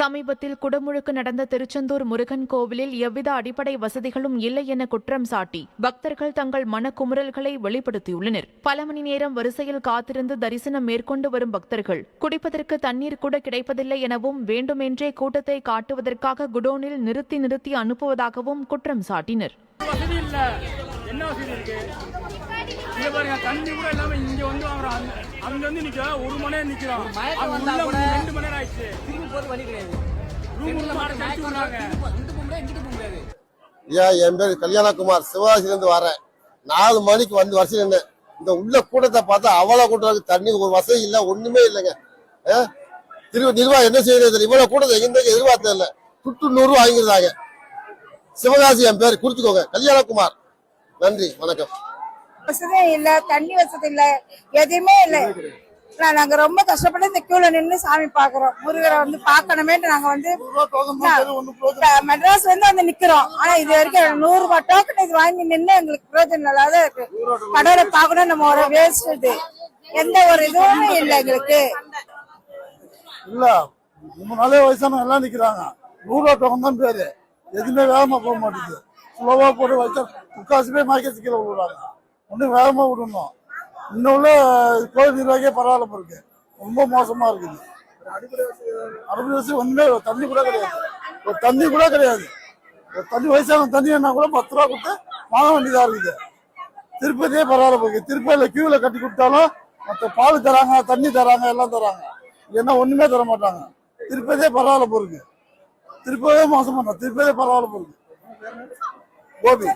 சமீபத்தில் குடமுழுக்கு நடந்த திருச்செந்தூர் முருகன் கோவிலில் எவ்வித அடிப்படை வசதிகளும் இல்லை என குற்றம் சாட்டி பக்தர்கள் தங்கள் மனக்குமுறல்களை வெளிப்படுத்தியுள்ளனர். பல மணி நேரம் வரிசையில் காத்திருந்து தரிசனம் மேற்கொண்டு வரும் பக்தர்கள் குடிப்பதற்கு தண்ணீர் கூட கிடைப்பதில்லை எனவும் வேண்டுமென்றே கூட்டத்தை காட்டுவதற்காக குடோனில் நிறுத்தி நிறுத்தி அனுப்புவதாகவும் குற்றம் சாட்டினர். வசதி இல்ல. என்ன வசதி இருக்கு? இங்க பாருங்க தண்ணி கூட இல்லாம இங்க வந்து அவன் அங்க- வந்து நிக்க ஒரு மணி நேரம் நிக்கிறான் ரெண்டு மணி நேரம் ஆயிடுச்சு. திரும்பி போறது வழி கிடையாது. ரூம் உள்ள மாட கழிச்சு விடுறாங்க இங்கிட்டு போக முடியாது இங்கிட்டு போக முடியாது. ஐயா என் பேர் கல்யாணகுமார். சிவகாசிலேருந்து வரேன். நாலு மணிக்கு வந்து வருஷம் நின்று இந்த உள்ள கூட்டத்தை பார்த்தா அவ்வளோ கூட்டம் இருக்கு. தண்ணி ஒரு வசதி இல்லை ஒண்ணுமே இல்லைங்க? திரு நிர்வாகம் என்ன செய்யறது இவ்வளவு கூட்டத்தை எங்க எதிர்பார்த்தது இல்லை. துட்டு நூறு வாங்கியிருந்தாங்க. சிவகாசி என் பேர் குறிச்சுக்கோங்க. கல்யாணகுமார். நன்றி வணக்கம். வசதியும் இல்ல தண்ணி வசதி இல்ல எதுவுமே இல்ல. நான் நாங்க ரொம்ப கஷ்டப்பட்டு இந்த கியூல நின்னு சாமி பாக்குறோம். முருகரை வந்து பாக்கணுமேட்டு நாங்க வந்து மெட்ராஸ்ல இருந்து வந்து நிக்கிறோம். ஆனா இது வரைக்கும் நூறு ரூபாய் டோக்கன் இது வாங்கி நின்னு எங்களுக்கு பிரயோஜனம் இல்லாத இருக்கு. கடவுளை பாக்கணும் நம்ம ஒரு வேஸ்ட் இது. எந்த ஒரு இதுவுமே இல்ல எங்களுக்கு. இல்ல மூணு நாளே வயசானவங்க எல்லாம் நிக்கிறாங்க. நூறுரூவா டோக்கன் தான் பேரு. எதுவுமே வேகமா போக மாட்டேங்குது. ஸ்லோவா போட்டு வச்சா முக்காசு பேர் மார்க்கெட் கீழே விடுறாங்க ஒன்றும் வேகமா விடணும். இன்னும் உள்ள கோயில் நிர்வாகியே பரவாயில்ல இருக்கு. ரொம்ப மோசமா இருக்குது. அறுபது வயசு ஒன்றுமே தண்ணி கூட கிடையாது. ஒரு தண்ணி கூட கிடையாது. ஒரு தண்ணி வயசான தண்ணி என்ன கூட பத்து ரூபா கொடுத்து வாங்க வேண்டியதாக இருக்குது. திருப்பதியே பரவாயில்ல போகுது திருப்பதியில் கியூவில் கட்டி கொடுத்தாலும் மற்ற பால் தராங்க தண்ணி தராங்க எல்லாம் தராங்க. என்ன ஒன்றுமே தர மாட்டாங்க. திருப்பதியே பரவாயில்ல போருக்கு திருப்பதியே மோசமா திருப்பதியே பரவாயில்ல போருக்கு கோபி.